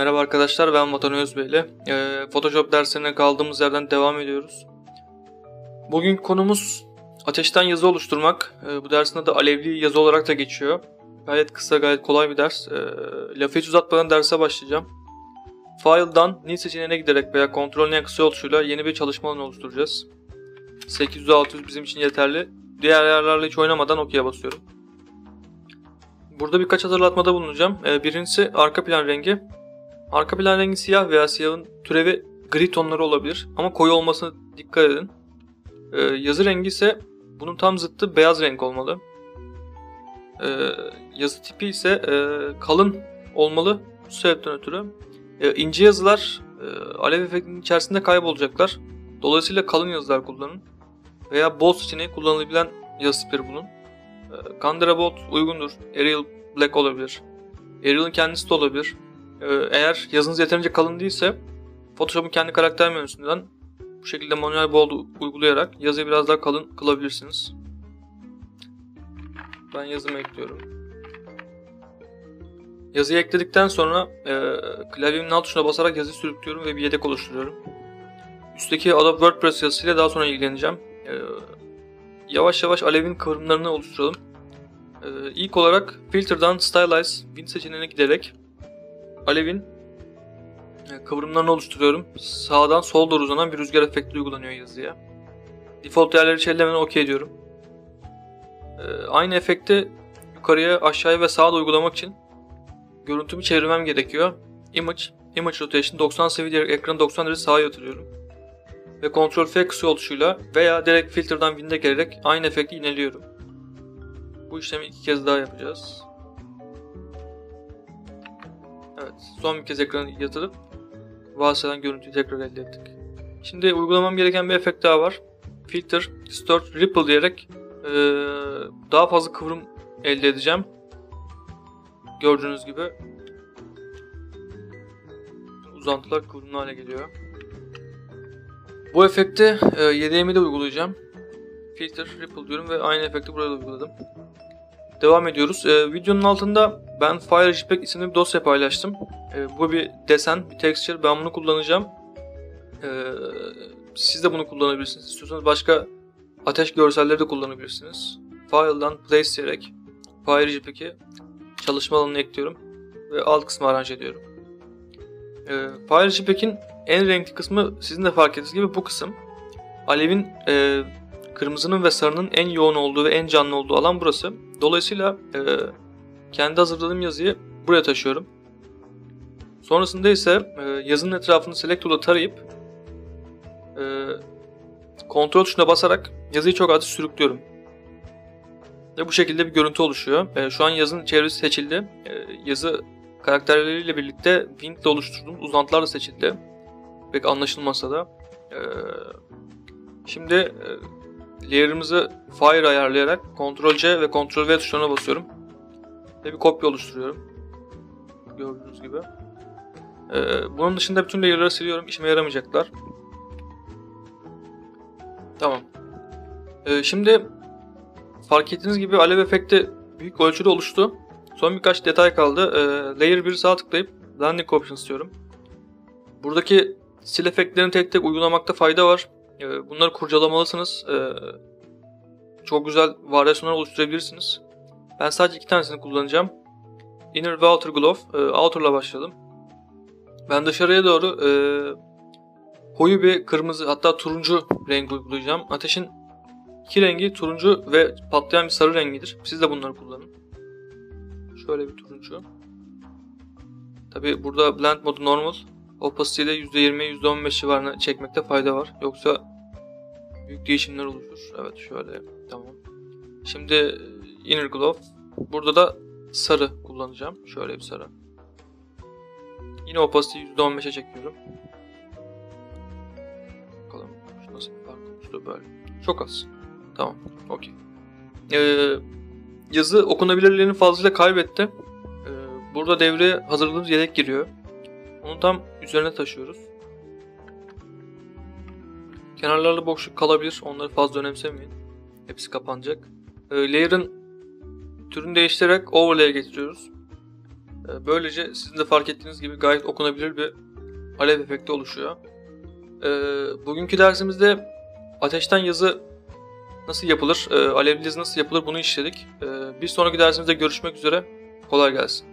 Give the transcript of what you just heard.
Merhaba arkadaşlar ben Vatan Özbey ile e, Photoshop derslerine kaldığımız yerden devam ediyoruz. Bugün konumuz ateşten yazı oluşturmak. E, bu dersin adı alevli yazı olarak da geçiyor. Gayet kısa gayet kolay bir ders. E, lafı hiç uzatmadan derse başlayacağım. File'dan New seçeneğine giderek veya kontrolün en kısa yoluyla yeni bir çalışma alanı oluşturacağız. 800-600 bizim için yeterli. Diğer ayarlarla hiç oynamadan OK'ye basıyorum. Burada birkaç hatırlatmada bulunacağım. E, birincisi arka plan rengi. Arka plan rengi siyah veya siyahın türevi gri tonları olabilir ama koyu olmasına dikkat edin. Ee, yazı rengi ise bunun tam zıttı beyaz renk olmalı. Ee, yazı tipi ise e, kalın olmalı bu sebepten ötürü. Ee, ince yazılar e, alev efektinin içerisinde kaybolacaklar. Dolayısıyla kalın yazılar kullanın. Veya bold seçeneği kullanılabilen yazı tipleri bulun. Ee, Candera Bold uygundur. Arial Black olabilir. Arial'ın kendisi de olabilir. Ee, eğer yazınız yeterince kalın değilse Photoshop'un kendi karakter menüsünden bu şekilde manuel bold uygulayarak yazıyı biraz daha kalın kılabilirsiniz. Ben yazımı ekliyorum. Yazıyı ekledikten sonra e, klavyemin alt tuşuna basarak yazıyı sürüklüyorum ve bir yedek oluşturuyorum. Üstteki Adobe WordPress yazısıyla daha sonra ilgileneceğim. E, yavaş yavaş alevin kıvrımlarını oluşturalım. E, ilk olarak Filter'dan Stylize Wind seçeneğine giderek alevin e, kıvrımlarını oluşturuyorum. Sağdan sol doğru uzanan bir rüzgar efekti uygulanıyor yazıya. Default değerleri hiç ellemeden OK diyorum. E, aynı efekti yukarıya, aşağıya ve sağa da uygulamak için görüntümü çevirmem gerekiyor. Image, Image Rotation 90 seviye diyerek ekranı 90 derece sağa yatırıyorum. Ve Ctrl F kısa yol veya direkt filtreden wind'e gelerek aynı efekti ineliyorum. Bu işlemi iki kez daha yapacağız. Evet, son bir kez ekranı yatırıp varsayılan görüntüyü tekrar elde ettik. Şimdi uygulamam gereken bir efekt daha var. Filter, Distort, Ripple diyerek ee, daha fazla kıvrım elde edeceğim. Gördüğünüz gibi uzantılar kıvrımlı hale geliyor. Bu efekti e, yedeğimi de uygulayacağım. Filter, Ripple diyorum ve aynı efekti buraya da uyguladım. Devam ediyoruz. Ee, videonun altında ben FireJPEG isimli bir dosya paylaştım. Ee, bu bir desen, bir texture. Ben bunu kullanacağım. Ee, siz de bunu kullanabilirsiniz. İstiyorsanız başka ateş görselleri de kullanabilirsiniz. File'dan place diyerek FireJPEG'i çalışma alanına ekliyorum ve alt kısmı aranje ediyorum. Ee, FireJPEG'in en renkli kısmı sizin de fark ettiğiniz gibi bu kısım. Alevin e, Kırmızının ve sarının en yoğun olduğu ve en canlı olduğu alan burası. Dolayısıyla e, kendi hazırladığım yazıyı buraya taşıyorum. Sonrasında ise e, yazının etrafını select tool'la tarayıp e, kontrol tuşuna basarak yazıyı çok az sürüklüyorum. Ve bu şekilde bir görüntü oluşuyor. E, şu an yazının çevresi seçildi. E, yazı karakterleriyle birlikte wind ile oluşturduğum uzantılar da seçildi. Pek anlaşılmasa da. E, şimdi e, layer'ımızı fire ayarlayarak Ctrl C ve Ctrl V tuşlarına basıyorum. Ve bir kopya oluşturuyorum. Gördüğünüz gibi. Ee, bunun dışında bütün layer'ları siliyorum. İşime yaramayacaklar. Tamam. Ee, şimdi fark ettiğiniz gibi alev efekti büyük ölçüde oluştu. Son birkaç detay kaldı. Ee, layer 1'i sağ tıklayıp Blending Options diyorum. Buradaki sil efektlerini tek tek uygulamakta fayda var. Ee, bunları kurcalamalısınız. Ee, çok güzel varyasyonlar oluşturabilirsiniz. Ben sadece iki tanesini kullanacağım. Inner ve Outer Glove. E, outer'la başlayalım. Ben dışarıya doğru e, koyu bir kırmızı hatta turuncu renk uygulayacağım. Ateşin iki rengi turuncu ve patlayan bir sarı rengidir. Siz de bunları kullanın. Şöyle bir turuncu. Tabi burada blend modu normal. Opacity ile %20 %15 civarına çekmekte fayda var. Yoksa büyük değişimler oluşur. Evet şöyle tamam. Şimdi e, inner glove. Burada da sarı kullanacağım. Şöyle bir sarı. Yine opacity'yi %15'e çekiyorum. Bakalım şu nasıl bir fark oluştu böyle. Çok az. Tamam. Okey. Ee, yazı okunabilirliğini fazlasıyla kaybetti. Ee, burada devreye hazırladığımız yedek giriyor. Onu tam üzerine taşıyoruz. Kenarlarda boşluk kalabilir. Onları fazla önemsemeyin. Hepsi kapanacak. E, layer'ın türünü değiştirerek overlay'e getiriyoruz. E, böylece sizin de fark ettiğiniz gibi gayet okunabilir bir alev efekti oluşuyor. E, bugünkü dersimizde ateşten yazı nasıl yapılır, e, alevli yazı nasıl yapılır bunu işledik. E, bir sonraki dersimizde görüşmek üzere. Kolay gelsin.